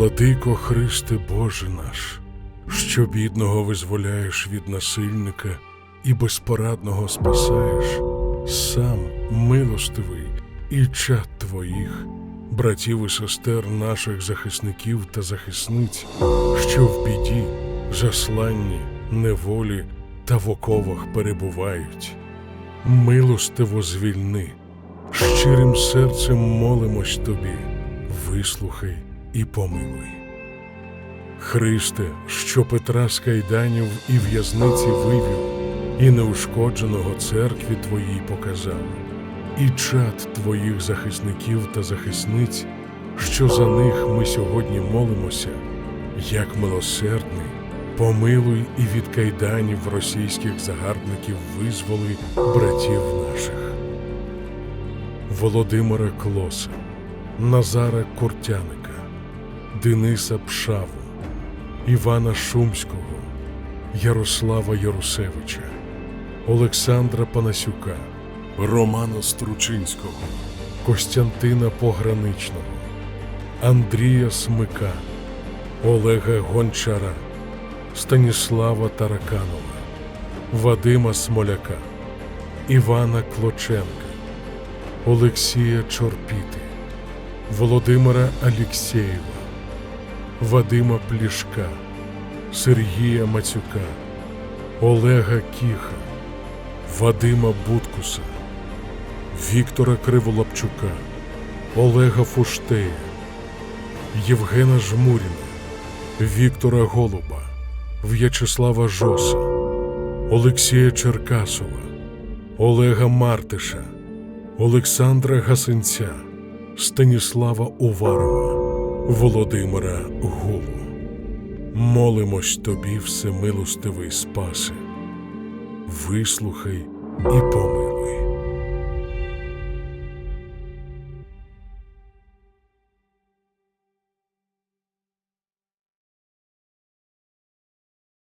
Владико Христе Боже наш, що бідного визволяєш від насильника і безпорадного спасаєш, сам милостивий і чад твоїх, братів і сестер наших захисників та захисниць, що в біді, засланні, неволі та в оковах перебувають. Милостиво звільни, щирим серцем молимось тобі, вислухай і помилуй. Христе, що Петра з кайданів і в'язниці вивів, і неушкодженого церкві Твоїй показав, і чад Твоїх захисників та захисниць, що за них ми сьогодні молимося, як милосердний, помилуй і від кайданів російських загарбників визволи братів наших. Володимира Клоса, Назара Куртяника, Дениса Пшаву, Івана Шумського, Ярослава Ярусевича, Олександра Панасюка, Романа Стручинського, Костянтина Пограничного, Андрія Смика, Олега Гончара, Станіслава Тараканова, Вадима Смоляка, Івана Клоченка, Олексія Чорпіти, Володимира Алєксєєва, Вадима Плішка, Сергія Мацюка, Олега Кіха, Вадима Буткуса, Віктора Криволапчука, Олега Фуштея, Євгена Жмуріна, Віктора Голуба, В'ячеслава Жоса, Олексія Черкасова, Олега Мартиша, Олександра Гасенця, Станіслава Уварова, Володимира Гулу. Молимось тобі, всемилостивий Спасе, вислухай і помилуй.